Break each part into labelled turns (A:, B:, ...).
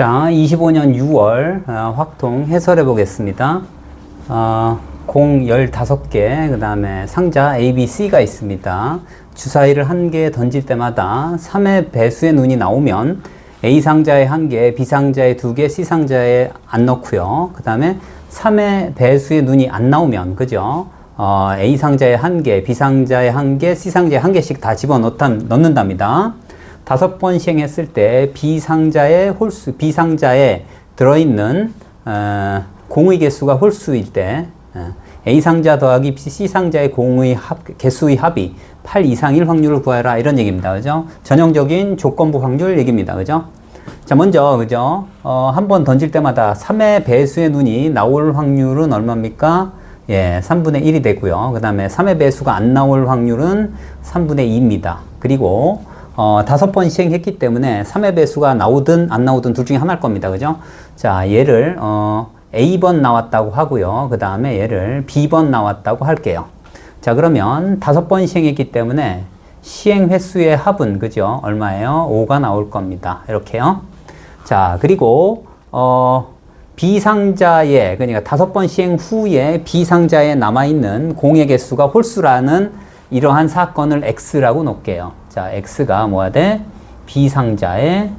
A: 자, 25년 6월 어, 확통 해설해 보겠습니다. 어, 공 15개, 그 다음에 상자 A, B, C가 있습니다. 주사위를 한 개 던질 때마다 3의 배수의 눈이 나오면 A 상자에 한 개, B 상자에 두 개, C 상자에 안 넣고요. 그 다음에 3의 배수의 눈이 안 나오면, 그죠? 어, A 상자에 한 개, B 상자에 한 개, C 상자에 한 개씩 다 집어 넣다, 넣는답니다. 다섯 번 시행했을 때 B 상자에 홀수, B 상자에 들어있는 어, 공의 개수가 홀수일 때 어, A 상자 더하기 C 상자의 공의 합, 개수의 합이 8 이상일 확률을 구하라 이런 얘기입니다. 그죠? 전형적인 조건부 확률 얘기입니다. 그죠? 자, 먼저, 그죠? 어, 한 번 던질 때마다 3의 배수의 눈이 나올 확률은 얼마입니까? 예, 3분의 1이 되고요. 그 다음에 3의 배수가 안 나올 확률은 3분의 2입니다. 그리고, 어, 다섯 번 시행했기 때문에 3의 배수가 나오든 안 나오든 둘 중에 하나일 겁니다. 그죠? 자, 얘를, 어, A번 나왔다고 하고요. 그 다음에 얘를 B번 나왔다고 할게요. 자, 그러면 다섯 번 시행했기 때문에 시행 횟수의 합은, 그죠? 얼마예요? 5가 나올 겁니다. 이렇게요. 자, 그리고, 어, B상자에, 그러니까 다섯 번 시행 후에 B상자에 남아 있는 공의 개수가 홀수라는 이러한 사건을 X라고 놓을게요. 자, X가 뭐야 돼? B상자에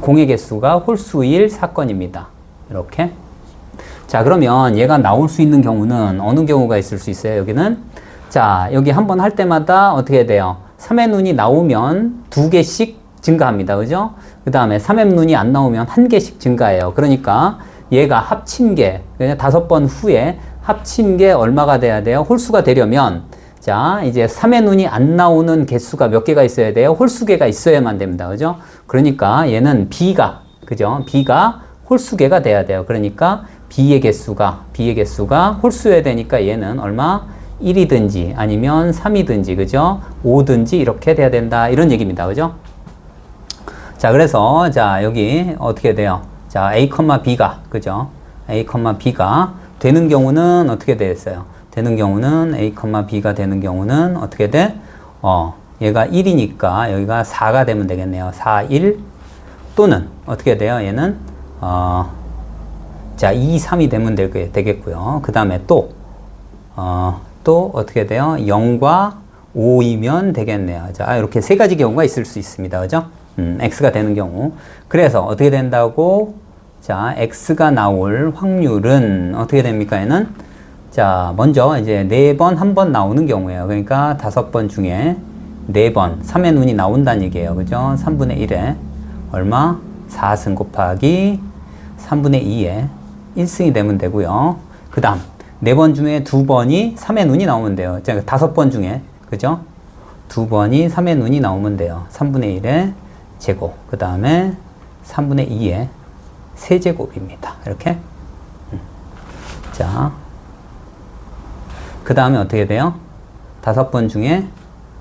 A: 공의 개수가 홀수일 사건입니다. 이렇게. 자, 그러면 얘가 나올 수 있는 경우는 어느 경우가 있을 수 있어요? 여기는. 자, 여기 한 번 할 때마다 어떻게 돼요? 3의 눈이 나오면 두 개씩 증가합니다. 그죠? 그 다음에 3의 눈이 안 나오면 한 개씩 증가해요. 그러니까 얘가 합친 게, 다섯 번 후에 합친 게 얼마가 돼야 돼요? 홀수가 되려면 자, 이제 3의 눈이 안 나오는 개수가 몇 개가 있어야 돼요? 홀수개가 있어야만 됩니다. 그죠? 그러니까 얘는 B가, 그죠? B가 홀수개가 돼야 돼요. 그러니까 B의 개수가, B의 개수가 홀수여야 되니까 얘는 얼마? 1이든지 아니면 3이든지, 그죠? 5든지 이렇게 돼야 된다. 이런 얘기입니다. 그죠? 자, 그래서, 자, 여기 어떻게 돼요? 자, A, B가, 그죠? A, B가 되는 경우는 어떻게 되겠어요? 되는 경우는 A, B가 되는 경우는 어떻게 돼? 어, 얘가 1이니까 여기가 4가 되면 되겠네요. 4, 1 또는 어떻게 돼요? 얘는 어, 자, 2, 3이 되면 되겠고요. 그 다음에 또, 어, 또 어떻게 돼요? 0과 5이면 되겠네요. 자, 이렇게 세 가지 경우가 있을 수 있습니다. 그죠? 음, X가 되는 경우. 그래서 어떻게 된다고? 자, X가 나올 확률은 어떻게 됩니까? 얘는 자, 먼저 이제 네 번, 한 번 나오는 경우예요. 그러니까 다섯 번 중에 네 번, 3의 눈이 나온다는 얘기예요. 그죠? 3분의 1에 얼마? 4승 곱하기 3분의 2에 1승이 되면 되고요. 그 다음, 네 번 중에 두 번이 3의 눈이 나오면 돼요. 자, 다섯 번 중에, 그죠? 두 번이 3의 눈이 나오면 돼요. 3분의 1에 제곱, 그 다음에 3분의 2에 세제곱입니다. 이렇게. 음. 자, 그 다음에 어떻게 돼요? 다섯 번 중에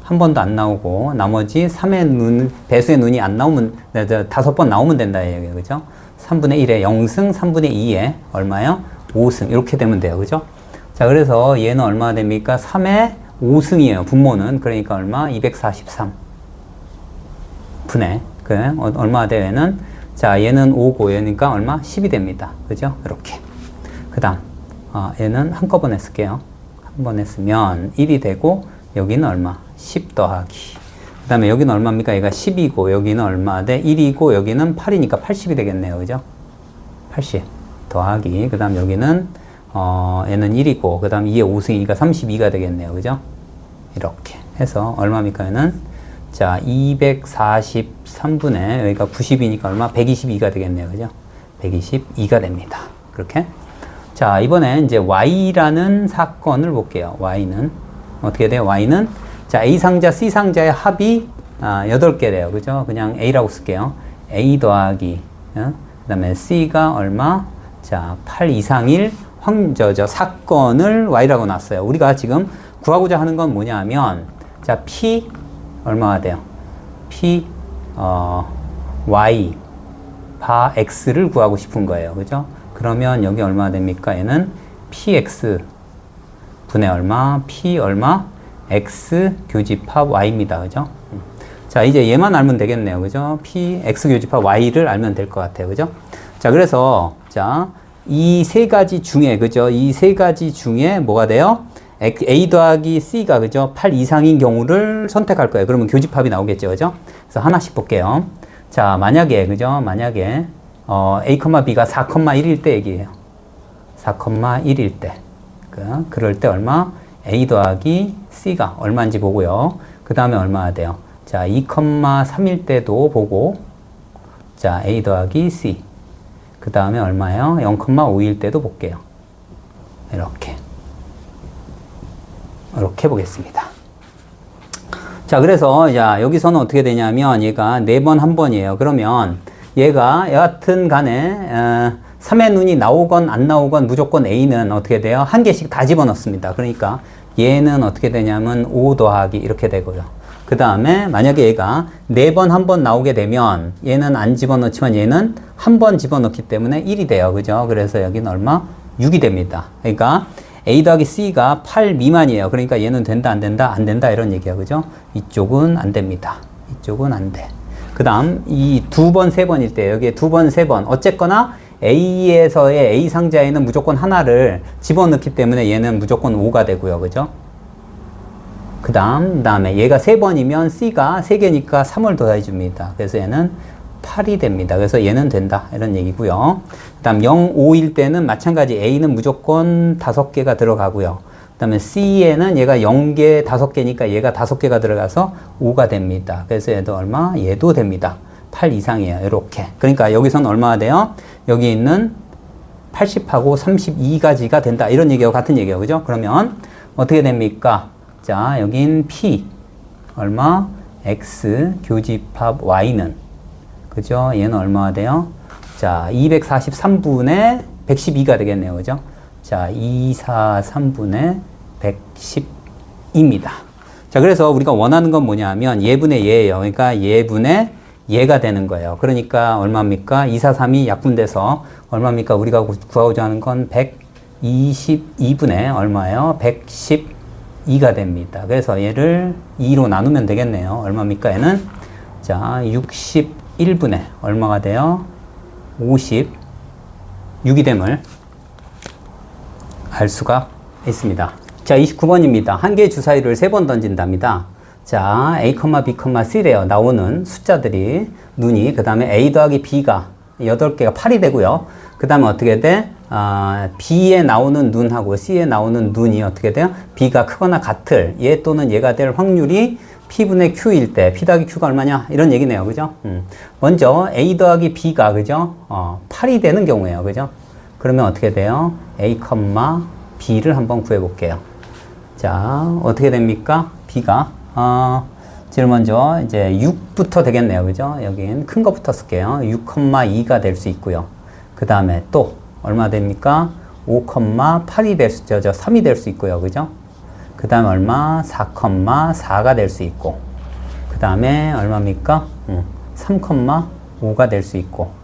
A: 한 번도 안 나오고 나머지 3의 눈, 배수의 눈이 안 나오면 네, 다섯 번 나오면 된다 얘기예요. 그죠? 3분의 1에 0승, 3분의 2에 얼마요? 5승. 이렇게 되면 돼요. 그죠? 자, 그래서 얘는 얼마 됩니까? 3의 5승이에요. 분모는. 그러니까 얼마? 243. 분의. 그, 어, 얼마 돼요? 얘는? 자, 얘는 5고 얘니까 얼마? 10이 됩니다. 그죠? 이렇게. 그 다음, 어, 얘는 한꺼번에 쓸게요. 한번 했으면 1이 되고, 여기는 얼마? 10 더하기. 그 다음에 여기는 얼마입니까? 얘가 10이고, 여기는 얼마 돼? 1이고, 여기는 8이니까 80이 되겠네요. 그죠? 80 더하기. 그 다음 여기는, 어, 얘는 1이고, 그 다음 2에 5승이니까 32가 되겠네요. 그죠? 이렇게 해서 얼마입니까? 얘는? 자, 243분의, 여기가 90이니까 얼마? 122가 되겠네요. 그죠? 122가 됩니다. 그렇게. 자, 이번에 이제 Y라는 사건을 볼게요. Y는. 어떻게 돼요? Y는 자, A 상자, C 상자의 합이 아, 8개 돼요. 그죠? 그냥 A라고 쓸게요. A 더하기, 어? 그 다음에 C가 얼마? 자, 8 이상일 확, 저, 저, 사건을 Y라고 놨어요. 우리가 지금 구하고자 하는 건 뭐냐 하면, 자, P, 얼마가 돼요? P, 어, Y, 바 X를 구하고 싶은 거예요. 그죠? 그러면 여기 얼마 됩니까? 얘는 PX 분의 얼마? P 얼마? X 교집합 Y입니다. 그죠? 자, 이제 얘만 알면 되겠네요. 그죠? P, X 교집합 Y를 알면 될 것 같아요. 그죠? 자, 그래서, 자, 이 세 가지 중에, 그죠? 이 세 가지 중에 뭐가 돼요? A 더하기 C가, 그죠? 8 이상인 경우를 선택할 거예요. 그러면 교집합이 나오겠죠. 그죠? 그래서 하나씩 볼게요. 자, 만약에, 그죠? 만약에, 어, A, B가 4,1일 때 얘기예요. 4,1일 때. 그, 그럴 때 얼마? A 더하기 C가 얼마인지 보고요. 그 다음에 얼마나 돼요? 자, 2,3일 때도 보고, 자, A 더하기 C. 그 다음에 얼마예요? 0,5일 때도 볼게요. 이렇게. 이렇게 보겠습니다. 자, 그래서, 자, 여기서는 어떻게 되냐면, 얘가 네번한 번이에요. 그러면, 얘가 여하튼 간에, 어, 3의 눈이 나오건 안 나오건 무조건 A는 어떻게 돼요? 한 개씩 다 집어넣습니다. 그러니까, 얘는 어떻게 되냐면, 5 더하기 이렇게 되고요. 그 다음에, 만약에 얘가 네 번 한 번 나오게 되면, 얘는 안 집어넣지만 얘는 한 번 집어넣기 때문에 1이 돼요. 그죠? 그래서 여기는 얼마? 6이 됩니다. 그러니까, A 더하기 C가 8 미만이에요. 그러니까 얘는 된다, 안 된다, 안 된다, 이런 얘기야. 그죠? 이쪽은 안 됩니다. 이쪽은 안 돼. 그 다음, 이 두 번, 세 번일 때, 여기에 두 번, 세 번. 어쨌거나 A에서의 A 상자에는 무조건 하나를 집어넣기 때문에 얘는 무조건 5가 되고요. 그죠? 그 다음, 그 다음에 얘가 세 번이면 C가 세 개니까 3을 더해줍니다. 그래서 얘는 8이 됩니다. 그래서 얘는 된다. 이런 얘기고요. 그 다음 0, 5일 때는 마찬가지 A는 무조건 5개가 들어가고요. 그 다음에 C에는 얘가 0개, 5개니까 얘가 5개가 들어가서 5가 됩니다. 그래서 얘도 얼마? 얘도 됩니다. 8 이상이에요. 이렇게. 그러니까 여기서는 얼마가 돼요? 여기 있는 80하고 32가지가 된다. 이런 얘기하고 같은 얘기예요. 그죠? 그러면 어떻게 됩니까? 자, 여긴 P. 얼마? X 교집합 Y는 그죠? 얘는 얼마가 돼요? 자, 243분의 112가 되겠네요. 그죠? 자, 243분의 110입니다. 자, 그래서 우리가 원하는 건 뭐냐면 예분의 예예요. 그러니까 예분의 예가 되는 거예요. 그러니까 얼마입니까? 243이 약분돼서 얼마입니까? 우리가 구하고자 하는 건 122분의 얼마예요? 112가 됩니다. 그래서 얘를 2로 나누면 되겠네요. 얼마입니까? 얘는 자, 61분의 얼마가 돼요? 56이 됨을 알 수가 있습니다. 자, 29번입니다. 한 개의 주사위를 세 번 던진답니다. 자, A, B, C래요. 나오는 숫자들이 눈이 그 다음에 A 더하기 B가 8개가 8이 되고요. 그 다음에 어떻게 돼? 아, B에 나오는 눈하고 C에 나오는 눈이 어떻게 돼요? B가 크거나 같을 얘 또는 얘가 될 확률이 P분의 Q일 때 P 더하기 Q가 얼마냐? 이런 얘기네요. 그죠? 음. 먼저 A 더하기 B가 그죠? 어, 8이 되는 경우예요. 그죠? 그러면 어떻게 돼요? A, B를 한번 구해 볼게요. 자, 어떻게 됩니까? B가 어, 제일 먼저 이제 6부터 되겠네요. 그죠? 여긴 큰 거부터 쓸게요. 6,2가 될 수 있고요. 그 다음에 또 얼마 됩니까? 5,8이 될 수, 저, 저 3이 될 수 있고요. 그죠? 그 다음에 얼마? 4,4가 될 수 있고. 그 다음에 얼마입니까? 음, 3,5가 될 수 있고.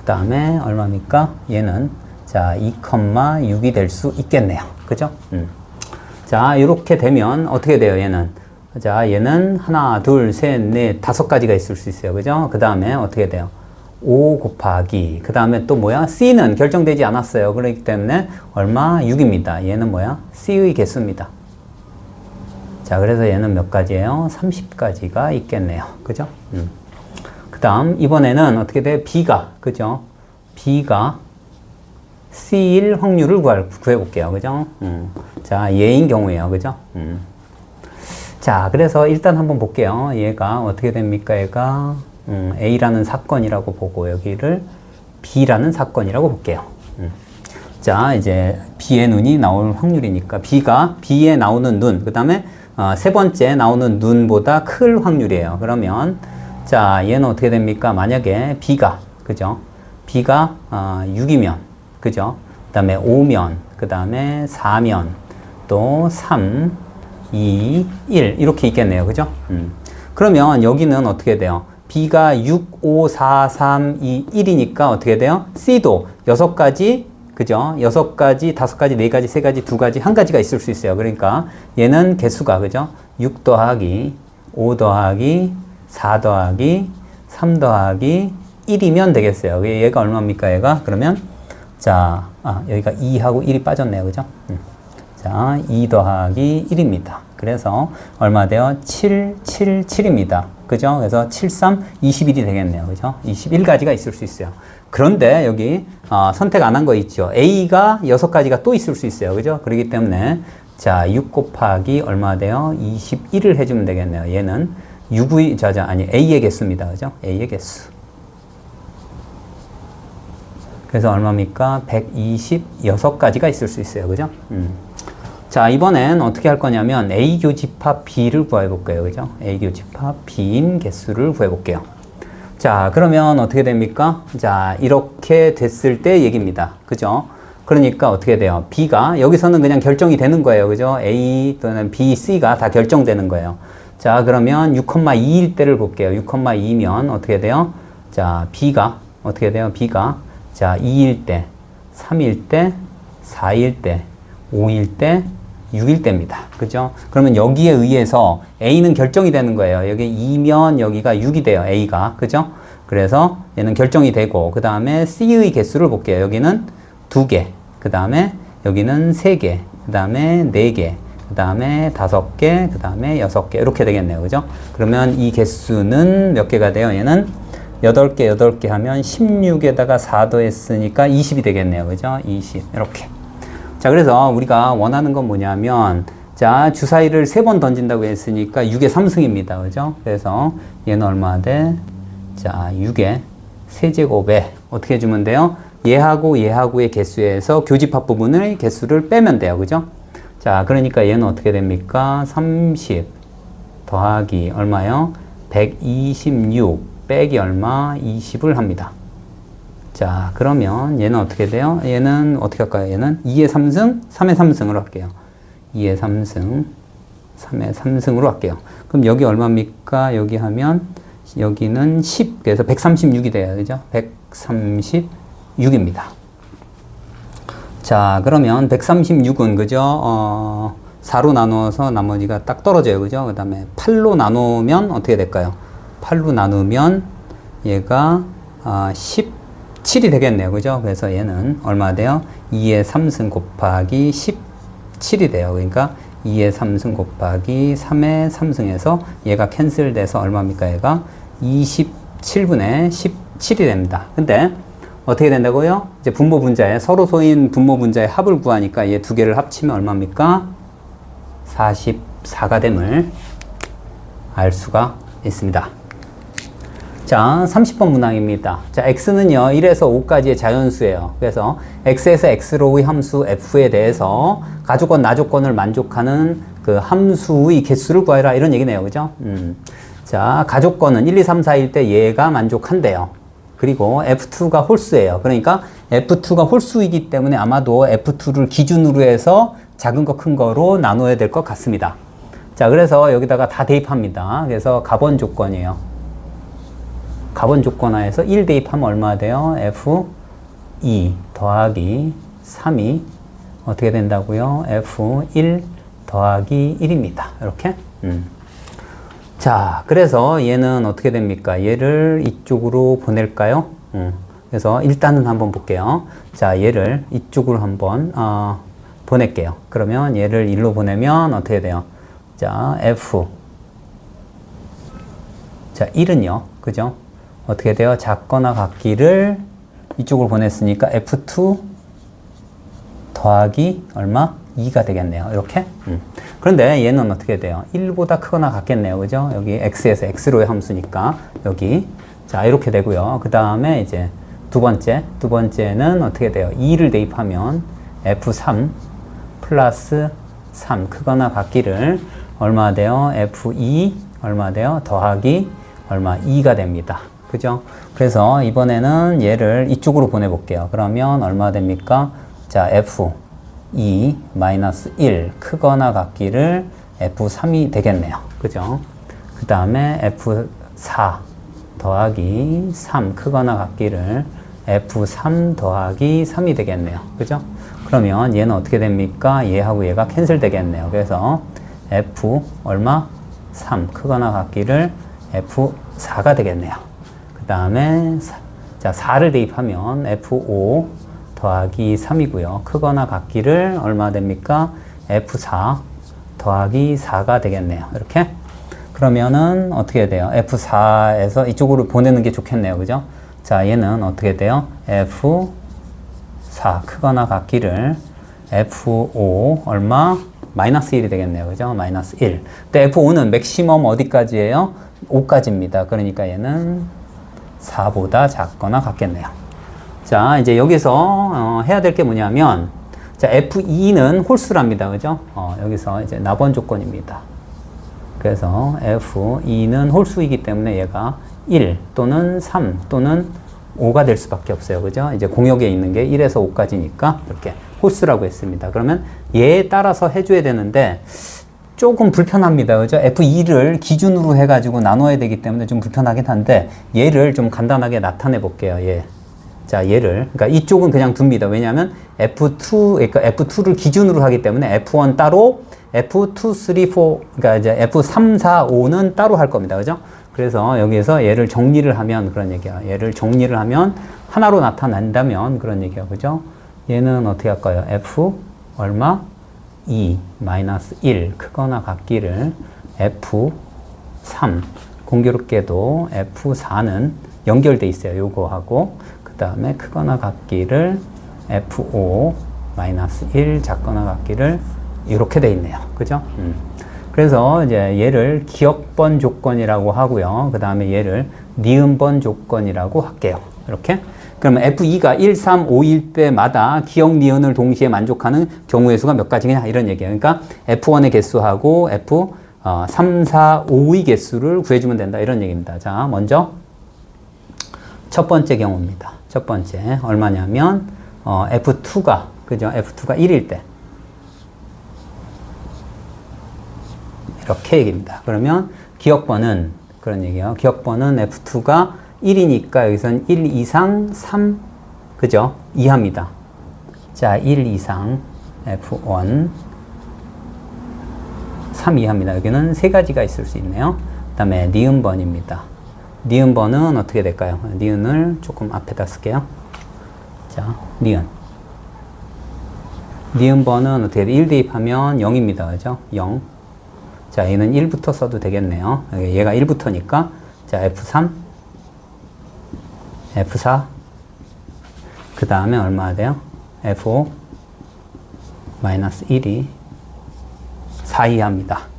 A: 그 다음에 얼마입니까? 얘는 자, 2,6이 될 수 있겠네요. 그죠? 음. 자, 이렇게 되면 어떻게 돼요, 얘는? 자, 얘는 하나, 둘, 셋, 넷, 다섯 가지가 있을 수 있어요. 그죠? 그 다음에 어떻게 돼요? 5 곱하기. 그 다음에 또 뭐야? C는 결정되지 않았어요. 그렇기 때문에 얼마? 6입니다. 얘는 뭐야? C의 개수입니다. 자, 그래서 얘는 몇 가지예요? 30가지가 있겠네요. 그죠? 음. 그 다음, 이번에는 어떻게 돼? B가, 그죠? B가 C일 확률을 구할, 구해볼게요. 그죠? 음. 자, 얘인 경우에요. 그죠? 음. 자, 그래서 일단 한번 볼게요. 얘가 어떻게 됩니까? 얘가 음, A라는 사건이라고 보고 여기를 B라는 사건이라고 볼게요. 음. 자, 이제 B의 눈이 나올 확률이니까 B가 B에 나오는 눈, 그 다음에 어, 세 번째 나오는 눈보다 클 확률이에요. 그러면 자, 얘는 어떻게 됩니까? 만약에 B가 그죠? B가 어, 6이면 그죠? 그 다음에 5면, 그 다음에 4면, 또 3, 2, 1 이렇게 있겠네요. 그죠? 음. 그러면 여기는 어떻게 돼요? B가 6, 5, 4, 3, 2, 1이니까 어떻게 돼요? C도 6가지, 그죠? 6가지, 5가지, 4가지, 3가지, 2가지, 1가지가 있을 수 있어요. 그러니까 얘는 개수가, 그죠? 6 더하기, 5 더하기, 4 더하기 3 더하기 1이면 되겠어요. 얘가 얼마입니까? 얘가 그러면 자, 아, 여기가 2하고 1이 빠졌네요. 그죠? 음. 자, 2 더하기 1입니다. 그래서 얼마 돼요? 7, 7, 7입니다. 그죠? 그래서 7, 3, 21이 되겠네요. 그죠? 21가지가 있을 수 있어요. 그런데 여기 어, 선택 안 한 거 있죠. A가 6가지가 또 있을 수 있어요. 그죠? 그렇기 때문에 자, 6 곱하기 얼마 돼요? 21을 해주면 되겠네요. 얘는 6의, 자, 자, 아니, A의 개수입니다. 그죠? A의 개수. 그래서 얼마입니까? 126가지가 있을 수 있어요. 그죠? 음. 자, 이번엔 어떻게 할 거냐면 A 교집합 B를 구해 볼게요. 그죠? A 교집합 B인 개수를 구해 볼게요. 자, 그러면 어떻게 됩니까? 자, 이렇게 됐을 때 얘기입니다. 그죠? 그러니까 어떻게 돼요? B가 여기서는 그냥 결정이 되는 거예요. 그죠? A 또는 B, C가 다 결정되는 거예요. 자, 그러면 6,2일 때를 볼게요. 6,2면 어떻게 돼요? 자, B가 어떻게 돼요? B가 자, 2일 때, 3일 때, 4일 때, 5일 때, 6일 때입니다. 그죠? 그러면 여기에 의해서 A는 결정이 되는 거예요. 여기 2면 여기가 6이 돼요. A가. 그죠? 그래서 얘는 결정이 되고, 그 다음에 C의 개수를 볼게요. 여기는 2개. 그 다음에 여기는 3개. 그 다음에 4개. 그 다음에 5개. 그 다음에 6개. 이렇게 되겠네요. 그죠? 그러면 이 개수는 몇 개가 돼요? 얘는 8개, 8개 하면 16에다가 4 더했으니까 20이 되겠네요. 그죠? 20. 이렇게. 자, 그래서 우리가 원하는 건 뭐냐면, 자, 주사위를 세번 던진다고 했으니까 6의 3승입니다. 그죠? 그래서 얘는 얼마 돼? 자, 6의 세제곱에 어떻게 해주면 돼요? 얘하고 얘하고의 개수에서 교집합 부분의 개수를 빼면 돼요. 그죠? 자, 그러니까 얘는 어떻게 됩니까? 30 더하기 얼마요? 126 빼기 얼마? 20을 합니다. 자, 그러면 얘는 어떻게 돼요? 얘는 어떻게 할까요? 얘는 2의 3승, 3의 3승으로 할게요. 2의 3승, 3의 3승으로 할게요. 그럼 여기 얼마입니까? 여기 하면 여기는 10, 그래서 136이 돼요. 그죠? 136입니다. 자, 그러면 136은 그죠? 어, 4로 나누어서 나머지가 딱 떨어져요. 그죠? 그 다음에 8로 나누면 어떻게 될까요? 8로 나누면 얘가 아, 17이 되겠네요. 그죠? 그래서 얘는 얼마 돼요? 2의 3승 곱하기 17이 돼요. 그러니까 2의 3승 곱하기 3의 3승에서 얘가 캔슬돼서 얼마입니까? 얘가 27분의 17이 됩니다. 근데 어떻게 된다고요? 이제 분모 분자에 서로 소인 분모 분자의 합을 구하니까 얘 두 개를 합치면 얼마입니까? 44가 됨을 알 수가 있습니다. 자, 30번 문항입니다. 자, x는요, 1에서 5까지의 자연수예요. 그래서 x에서 x로의 함수 f에 대해서 가조건, 나조건을 만족하는 그 함수의 개수를 구하라 이런 얘기네요. 그죠? 음. 자, 가조건은 1, 2, 3, 4일 때 얘가 만족한대요. 그리고 F2가 홀수예요. 그러니까 F2가 홀수이기 때문에 아마도 F2를 기준으로 해서 작은 거 큰 거로 나눠야 될 것 같습니다. 자, 그래서 여기다가 다 대입합니다. 그래서 가번 조건이에요. 가번 조건하에서 1 대입하면 얼마 돼요? F2 더하기 3이 어떻게 된다고요? F1 더하기 1입니다. 이렇게. 음. 자, 그래서 얘는 어떻게 됩니까? 얘를 이쪽으로 보낼까요? 음. 그래서 일단은 한번 볼게요. 자, 얘를 이쪽으로 한번 어, 보낼게요. 그러면 얘를 1로 보내면 어떻게 돼요? 자, F. 자, 1은요. 그죠? 어떻게 돼요? 작거나 같기를 이쪽으로 보냈으니까 F2 더하기 얼마? 2가 되겠네요. 이렇게. 음. 그런데 얘는 어떻게 돼요? 1보다 크거나 같겠네요. 그죠? 여기 x에서 x로의 함수니까 여기. 자, 이렇게 되고요. 그 다음에 이제 두 번째. 두 번째는 어떻게 돼요? 2를 대입하면 f3 플러스 3 크거나 같기를 얼마 돼요? f2 얼마 돼요? 더하기 얼마 2가 됩니다. 그죠? 그래서 이번에는 얘를 이쪽으로 보내볼게요. 그러면 얼마 됩니까? 자, f 2 마이너스 1 크거나 같기를 F3이 되겠네요. 그죠? 그 다음에 F4 더하기 3 크거나 같기를 F3 더하기 3이 되겠네요. 그죠? 그러면 얘는 어떻게 됩니까? 얘하고 얘가 캔슬 되겠네요. 그래서 F 얼마? 3 크거나 같기를 F4가 되겠네요. 그 다음에 자 4를 대입하면 F5 더하기 3이고요. 크거나 같기를 얼마 됩니까? F4 더하기 4가 되겠네요. 이렇게 그러면은 어떻게 돼요? F4에서 이쪽으로 보내는 게 좋겠네요. 그죠? 자, 얘는 어떻게 돼요? F4 크거나 같기를 F5 얼마? 마이너스 1이 되겠네요. 그죠? 마이너스 1. 근데 F5는 맥시멈 어디까지예요? 5까지입니다. 그러니까 얘는 4보다 작거나 같겠네요. 자, 이제 여기서 어, 해야 될 게 뭐냐면 자, F2는 홀수랍니다. 그죠? 어, 여기서 이제 나번 조건입니다. 그래서 F2는 홀수이기 때문에 얘가 1 또는 3 또는 5가 될 수밖에 없어요. 그죠? 이제 공역에 있는 게 1에서 5까지니까 이렇게 홀수라고 했습니다. 그러면 얘에 따라서 해줘야 되는데 조금 불편합니다. 그죠? F2를 기준으로 해가지고 나눠야 되기 때문에 좀 불편하긴 한데 얘를 좀 간단하게 나타내 볼게요. 얘. 자, 얘를. 그러니까 이쪽은 그냥 둡니다. 왜냐하면 F2, 그러니까 F2를 기준으로 하기 때문에 F1 따로, F2, 3, 4, 그러니까 이제 F3, 4, 5는 따로 할 겁니다. 그죠? 그래서 여기에서 얘를 정리를 하면 그런 얘기야. 얘를 정리를 하면 하나로 나타난다면 그런 얘기야. 그죠? 얘는 어떻게 할까요? F 얼마? 2 마이너스 1 크거나 같기를 F3 공교롭게도 F4는 연결돼 있어요. 요거하고 그 다음에 크거나 같기를 F5 마이너스 1 작거나 같기를 이렇게 돼 있네요. 그죠? 음. 그래서 이제 얘를 기억번 조건이라고 하고요. 그 다음에 얘를 니은번 조건이라고 할게요. 이렇게. 그러면 F2가 1, 3, 5일 때마다 기억 니은을 동시에 만족하는 경우의 수가 몇 가지냐 이런 얘기예요. 그러니까 F1의 개수하고 F 3, 4, 5의 개수를 구해주면 된다 이런 얘기입니다. 자, 먼저 첫 번째 경우입니다. 첫 번째 얼마냐면 어, F2가 그죠? F2가 1일 때 이렇게 얘기입니다. 그러면 기억번은 그런 얘기예요. 기억번은 F2가 1이니까 여기선 1 이상 3 그죠? 이하입니다. 자, 1 이상 F1 3 이하입니다. 여기는 세 가지가 있을 수 있네요. 그 다음에 니은번입니다. 니은 번은 어떻게 될까요? 니은을 조금 앞에다 쓸게요. 자, 니은. 니은 번은 어떻게 돼? 1 대입하면 0입니다. 그죠? 0. 자, 얘는 1부터 써도 되겠네요. 얘가 1부터니까. 자, F3. F4. 그 다음에 얼마 돼요? F5. 마이너스 1이 4 이하입니다.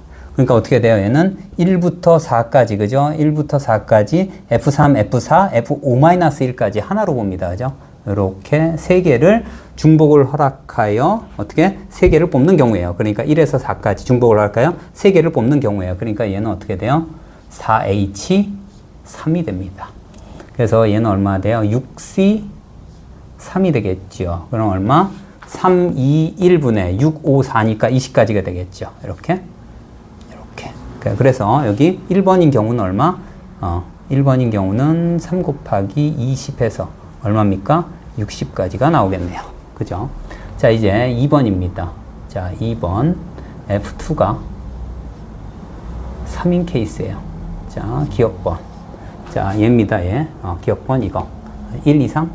A: 그러니까 어떻게 돼요? 얘는 1부터 4까지, 그죠? 1부터 4까지 F3, F4, F5-1까지 하나로 봅니다. 그죠? 이렇게 세 개를 중복을 허락하여 어떻게 세 개를 뽑는 경우예요. 그러니까 1에서 4까지 중복을 할까요? 세 개를 뽑는 경우예요. 그러니까 얘는 어떻게 돼요? 4H 3이 됩니다. 그래서 얘는 얼마 돼요? 6C 3이 되겠죠. 그럼 얼마? 3, 2, 1분의 6, 5, 4니까 20까지가 되겠죠. 이렇게. 그래서 여기 1번인 경우는 얼마? 어, 1번인 경우는 3 곱하기 20해서 얼마입니까? 60까지가 나오겠네요. 그죠? 자, 이제 2번입니다. 자, 2번. F2가 3인 케이스예요. 자, 기억번. 자, 얘입니다. 얘. 어, 기억번 이거. 1 이상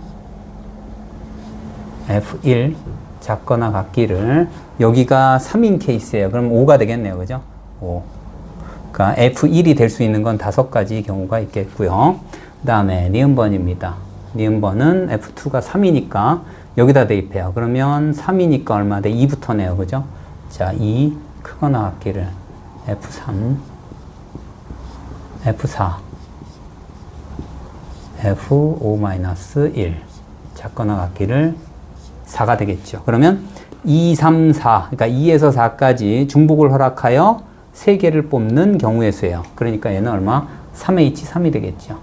A: F1 작거나 같기를 여기가 3인 케이스예요. 그럼 5가 되겠네요. 그죠? 5. 그러니까 F1이 될 수 있는 건 다섯 가지 경우가 있겠고요. 그 다음에 니은번입니다. 니은번은 F2가 3이니까 여기다 대입해요. 그러면 3이니까 얼마 돼? 2부터네요. 그죠? 자, 2 크거나 같기를 F3 F4 F5-1 작거나 같기를 4가 되겠죠. 그러면 2, 3, 4, 그러니까 2에서 4까지 중복을 허락하여 3개를 뽑는 경우의 수예요. 그러니까 얘는 얼마? 3H3이 되겠죠.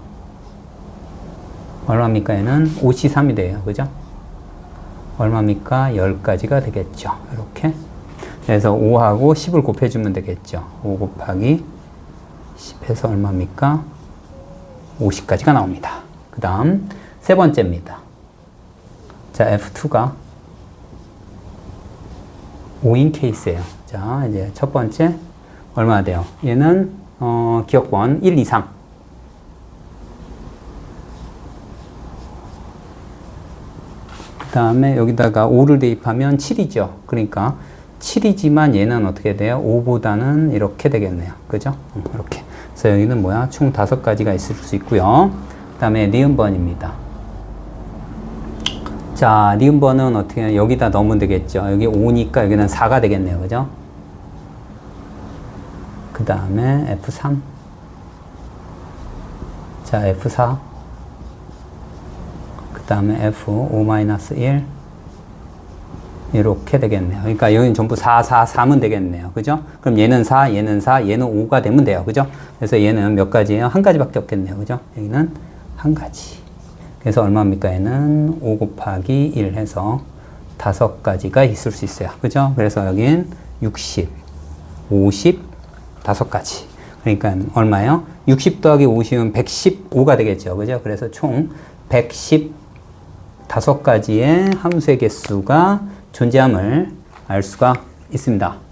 A: 얼마입니까? 얘는 5C3이 돼요. 그죠? 얼마입니까? 10가지가 되겠죠. 이렇게. 그래서 5하고 10을 곱해주면 되겠죠. 5 곱하기 10해서 얼마입니까? 50까지가 나옵니다. 그 다음 세 번째입니다. 자, F2가 5인 케이스예요. 자, 이제 첫 번째 얼마 돼요? 얘는 어, 기억권 1, 2, 3. 그 다음에 여기다가 5를 대입하면 7이죠. 그러니까 7이지만 얘는 어떻게 돼요? 5보다는 이렇게 되겠네요. 그죠? 음, 이렇게. 그래서 여기는 뭐야? 총 5가지가 있을 수 있고요. 그 다음에 니은번입니다. 자, 니은번은 어떻게, 여기다 넣으면 되겠죠. 여기 5니까 여기는 4가 되겠네요. 그죠? 그 다음에 F3. 자, F4. 그 다음에 F5-1. 이렇게 되겠네요. 그러니까 여기는 전부 4, 4, 3은 되겠네요. 그죠? 그럼 얘는 4, 얘는 4, 얘는 5가 되면 돼요. 그죠? 그래서 얘는 몇 가지예요? 한 가지밖에 없겠네요. 그죠? 여기는 한 가지. 그래서 얼마입니까? 얘는 5 곱하기 1 해서 다섯 가지가 있을 수 있어요. 그죠? 그래서 여긴 60, 50, 다섯 가지. 그러니까 얼마예요? 60 더하기 50은 115가 되겠죠. 그죠? 그래서 총 110 다섯 가지의 함수의 개수가 존재함을 알 수가 있습니다.